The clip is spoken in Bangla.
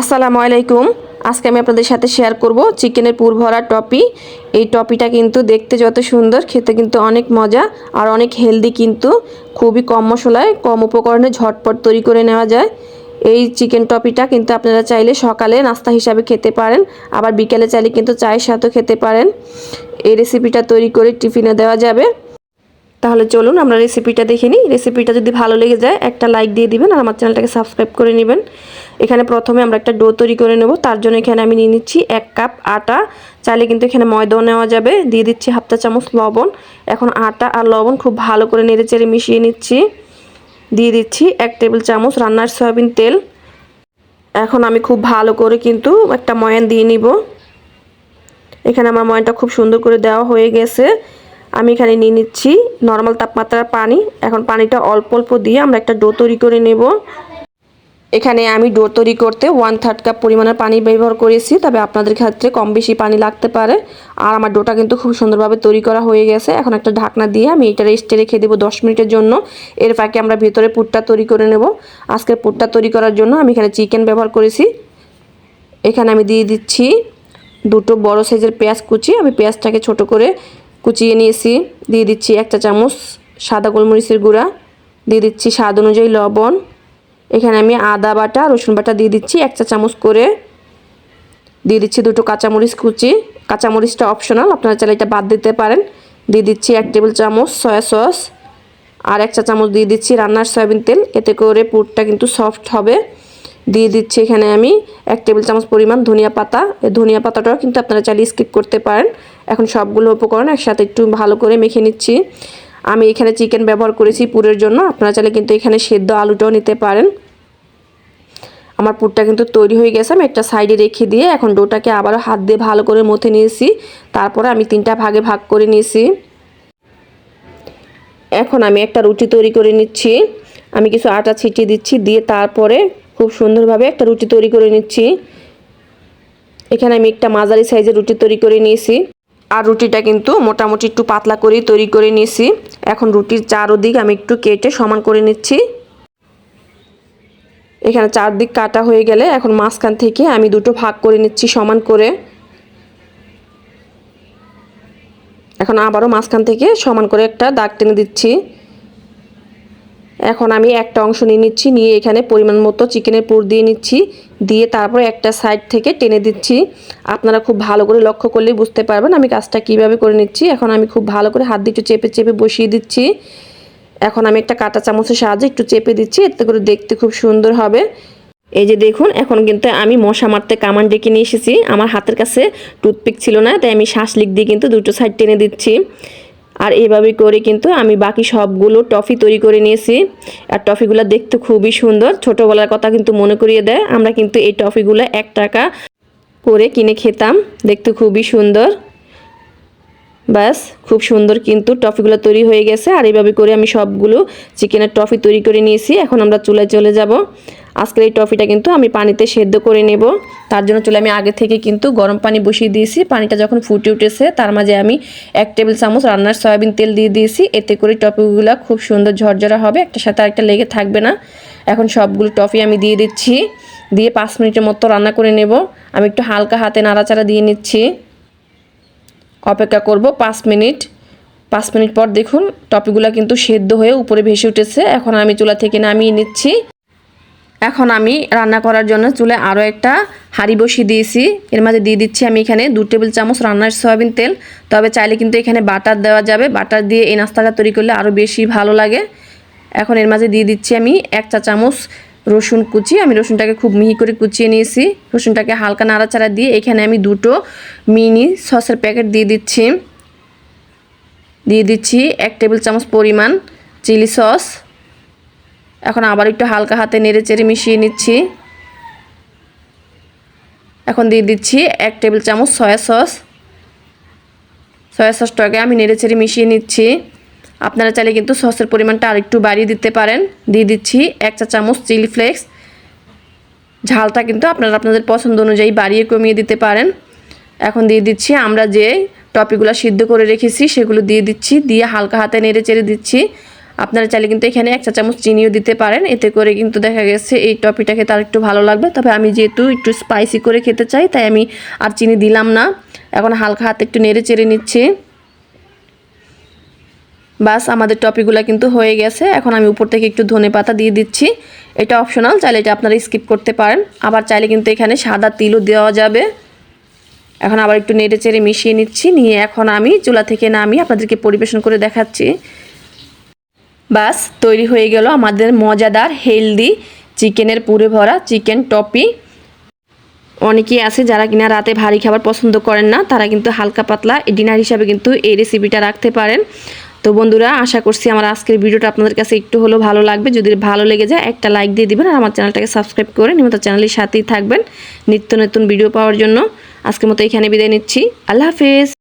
আসসালামু আলাইকুম। আজকে আমি আপনাদের সাথে শেয়ার করব চিকেনের পুর ভরা টপি। এই টপিটা কিন্তু দেখতে যত সুন্দর, খেতে কিন্তু অনেক মজা আর অনেক হেলদি কিন্তু। খুবই কম মশলায়, কম উপকরণে ঝটপট তৈরি করে নেওয়া যায়। এই চিকেন টপিটা কিন্তু আপনারা চাইলে সকালে নাস্তা হিসাবে খেতে পারেন, আবার বিকেলে চাইলে কিন্তু চায়ের সাথেও খেতে পারেন। এই রেসিপিটা তৈরি করে টিফিনে দেওয়া যাবে। তাহলে চলুন আমরা রেসিপিটা দেখে নিই। রেসিপিটা যদি ভালো লেগে যায়, একটা লাইক দিয়ে দিবেন আর আমার চ্যানেলটাকে সাবস্ক্রাইব করে নেবেন। এখানে প্রথমে আমরা একটা ডো তৈরি করে নেব। তার জন্য এখানে আমি নিয়ে নিচ্ছি এক কাপ আটা। চাইলে কিন্তু এখানে ময়দাও নেওয়া যাবে। দিয়ে দিচ্ছি হাফটা চামচ লবণ। এখন আটা আর লবণ খুব ভালো করে নেড়ে চেড়ে মিশিয়ে নিচ্ছি। দিয়ে দিচ্ছি এক টেবিল চামচ রান্নার সয়াবিন তেল। এখন আমি খুব ভালো করে কিন্তু একটা ময়ান দিয়ে নিব। এখানে আমার ময়ানটা খুব সুন্দর করে দেওয়া হয়ে গেছে। আমি এখানে নিয়ে নিচ্ছি নর্মাল তাপমাত্রার পানি। এখন পানিটা অল্প অল্প দিয়ে আমরা একটা ডো তৈরি করে নেব। এখানে আমি ডো তৈরি করতে ওয়ান থার্ড কাপ পরিমাণের পানি ব্যবহার করেছি, তবে আপনাদের ক্ষেত্রে কম বেশি পানি লাগতে পারে। আর আমার ডোটা কিন্তু খুব সুন্দরভাবে তৈরি করা হয়ে গেছে। এখন একটা ঢাকনা দিয়ে আমি এটা রেস্টে রেখে দেবো দশ মিনিটের জন্য। এর ফাঁকে আমরা ভেতরে পুরটা তৈরি করে নেব। আজকে পুরটা তৈরি করার জন্য আমি এখানে চিকেন ব্যবহার করেছি। এখানে আমি দিয়ে দিচ্ছি দুটো বড় সাইজের পেঁয়াজ কুচি। আমি পেঁয়াজটাকে ছোট করে কুচিয়ে নিয়েছি। দিয়ে দিচ্ছি একটা চামচ সাদা গোলমরিচের গুঁড়া। দিয়ে দিচ্ছি স্বাদ অনুযায়ী লবণ। এখানে আমি আদা বাটা, রসুন বাটা দিয়ে দিচ্ছি, এক চা চামচ করে। দিয়ে দিচ্ছি দুটো কাঁচামরিচ কুচি। কাঁচামরিচটা অপশনাল আপনারা চাইলে এটা বাদ দিতে পারেন। দিয়ে দিচ্ছি এক টেবিল চামচ সয়া সস আর এক চা চামচ দিয়ে দিচ্ছি রান্নার সয়াবিন তেল। এতে করে পুরটা কিন্তু সফট হবে। দিয়ে দিচ্ছি এখানে আমি এক টেবিল চামচ পরিমাণ ধনিয়া পাতা। এই ধনিয়া পাতাটাও কিন্তু আপনারা চাইলে স্কিপ করতে পারেন। এখন সবগুলো উপকরণ একসাথে একটু ভালো করে মেখে নিচ্ছি। আমি এখানে চিকেন ব্যবহার করেছি পুরের জন্য। আপনারা চাইলে কিন্তু এখানে সেদ্ধ আলুটাও নিতে পারেন। আমার পুরটা কিন্তু তৈরি হয়ে গেছে। আমি একটা সাইডে রেখে দিয়ে এখন ডোটাকে আবারও হাত দিয়ে ভালো করে মথে নিয়েছি। তারপরে আমি তিনটা ভাগে ভাগ করে নিয়েছি। এখন আমি একটা রুটি তৈরি করে নিচ্ছি। আমি কিছু আটা ছিটিয়ে দিচ্ছি দিয়ে তারপরে খুব সুন্দরভাবে একটা রুটি তৈরি করে নিচ্ছি। এখানে আমি একটা মাঝারি সাইজের রুটি তৈরি করে নিয়েছি। আর রুটিটা কিন্তু মোটামুটি একটু পাতলা করেই তৈরি করে নিয়েছি। এখন রুটির চারোদিক আমি একটু কেটে সমান করে নিচ্ছি। এখানে চারদিক কাটা হয়ে গেলে এখন মাঝখান থেকে আমি দুটো ভাগ করে নিচ্ছি সমান করে। এখন আবারও মাঝখান থেকে সমান করে একটা দাগ টেনে দিচ্ছি। এখন আমি একটা অংশ নিয়ে নিচ্ছি, নিয়ে এখানে পরিমাণ মতো চিকেনের পুর দিয়ে নিচ্ছি, দিয়ে তারপর একটা সাইড থেকে টেনে দিচ্ছি। আপনারা খুব ভালো করে লক্ষ্য করলেই বুঝতে পারবেন আমি কাজটা কীভাবে করে নিচ্ছি। এখন আমি খুব ভালো করে হাত দিয়ে একটু চেপে চেপে বসিয়ে দিচ্ছি। এখন আমি একটা কাঁটা চামচের সাহায্যে একটু চেপে দিচ্ছি, এতে করে দেখতে খুব সুন্দর হবে। এই যে দেখুন, এখন কিন্তু আমি মশা মারতে কামান ডেকে নিয়ে এসেছি। আমার হাতের কাছে টুথপিক ছিল না, তাই আমি শ্বাস লিক দিয়ে কিন্তু দুটো সাইড টেনে দিচ্ছি। আর এভাবে করে কিন্তু আমি বাকি সবগুলো টফি তৈরি করে নিয়েছি। আর টফিগুলো দেখতে খুবই সুন্দর। ছোটোবেলার কথা কিন্তু মনে করিয়ে দেয়। আমরা কিন্তু এই টফিগুলো এক টাকা করে কিনে খেতাম। দেখতে খুবই সুন্দর। ব্যাস, খুব সুন্দর কিন্তু টফিগুলো তৈরি হয়ে গেছে। আর এইভাবে করে আমি সবগুলো চিকেনের টফি তৈরি করে নিয়েছি। এখন আমরা চুলায় চলে যাব। আজকের এই টফিটা কিন্তু আমি পানিতে সেদ্ধ করে নেব। তার জন্য চলে আমি আগে থেকে কিন্তু গরম পানি বসিয়ে দিয়েছি। পানিটা যখন ফুটে উঠেছে, তার মাঝে আমি এক টেবিল চামচ রান্নার সয়াবিন তেল দিয়ে দিয়েছি। এতে করে টফিগুলো খুব সুন্দর ঝরঝরা হবে, একটা সাথে আরেকটা লেগে থাকবে না। এখন সবগুলো টফি আমি দিয়ে দিচ্ছি। দিয়ে পাঁচ মিনিটের মতো রান্না করে নেব। আমি একটু হালকা হাতে নাড়াচাড়া দিয়ে নিচ্ছি। অপেক্ষা করব পাঁচ মিনিট। পাঁচ মিনিট পর দেখুন টপিগুলো কিন্তু সেদ্ধ হয়ে উপরে ভেসে উঠেছে। এখন আমি চুলা থেকে নামিয়ে নিচ্ছি। এখন আমি রান্না করার জন্য চুলে আরও একটা হাঁড়ি বসিয়ে দিয়েছি। এর মাঝে দিয়ে দিচ্ছি আমি এখানে দু টেবিল চামচ রান্নার সয়াবিন তেল। তবে চাইলে কিন্তু এখানে বাটার দেওয়া যাবে। বাটার দিয়ে এই নাস্তাটা তৈরি করলে আরও বেশি ভালো লাগে। এখন এর মাঝে দিয়ে দিচ্ছি আমি এক চা চামচ রসুন কুচি। আমি রসুনটাকে খুব মিহি করে কুচিয়ে নিয়েছি। রসুনটাকে হালকা নাড়াচাড়া দিয়ে এখানে আমি দুটো মিনি সসের প্যাকেট দিয়ে দিচ্ছি। দিয়ে দিচ্ছি এক টেবিল চামচ পরিমাণ চিলি সস। এখন আবার একটু হালকা হাতে নেড়ে চেড়ে মিশিয়ে নিচ্ছি। এখন দিয়ে দিচ্ছি এক টেবিল চামচ সয়া সস। সয়া সসটাকে আমি নেড়ে চেড়ে মিশিয়ে নিচ্ছি। আপনারা চাইলে কিন্তু সসের পরিমাণটা আরেকটু বাড়িয়ে দিতে পারেন। দিয়ে দিচ্ছি এক চা চামচ চিলি ফ্লেক্স। ঝালটা কিন্তু আপনারা আপনাদের পছন্দ অনুযায়ী বাড়িয়ে কমিয়ে দিতে পারেন। এখন দিয়ে দিচ্ছি আমরা যে টপিগুলো সিদ্ধ করে রেখেছি সেগুলো দিয়ে দিচ্ছি, দিয়ে হালকা হাতে নেড়ে চেড়ে দিচ্ছি। আপনারা চাইলে কিন্তু এখানে এক চা চামচ চিনিও দিতে পারেন। এতে করে কিন্তু দেখা গেছে এই টপিটা খেতে আর একটু ভালো লাগবে। তবে আমি যেহেতু একটু স্পাইসি করে খেতে চাই, তাই আমি আর চিনি দিলাম না। এখন হালকা হাতে একটু নেড়ে চেড়ে নিচ্ছি। বাস, আমাদের টপিকগুলো কিন্তু হয়ে গেছে। এখন আমি উপর থেকে একটু ধনে পাতা দিয়ে দিচ্ছি। এটা অপশনাল চাইলে এটা আপনারা স্কিপ করতে পারেন। আবার চাইলে কিন্তু এখানে সাদা তিলও দেওয়া যাবে। এখন আবার একটু নেড়ে চেড়ে মিশিয়ে নিচ্ছি। নিয়ে এখন আমি চুলা থেকে নামিয়ে আপনাদেরকে পরিবেশন করে দেখাচ্ছি। বাস তৈরি হয়ে গেল আমাদের মজাদার হেলদি চিকেনের পুরে ভরা চিকেন টপি। অনেকেই আছে যারা কিনা রাতে ভারী খাবার পছন্দ করেন না, তারা কিন্তু হালকা পাতলা ডিনার হিসাবে কিন্তু এই রেসিপিটা রাখতে পারেন। তো বন্ধুরা, আশা করছি আমার আজকের ভিডিওটা আপনাদের কাছে একটু হলেও ভালো লাগবে। যদি ভালো লেগে যায়, একটা লাইক দিয়ে দিবেন আর আমার চ্যানেলটাকে সাবস্ক্রাইব করে নিয়মিত চ্যানেলের সাথেই থাকবেন নিত্য নতুন ভিডিও পাওয়ার জন্য। আজকের মতো এখানে বিদায় নিচ্ছি। আল্লাহ হাফেজ।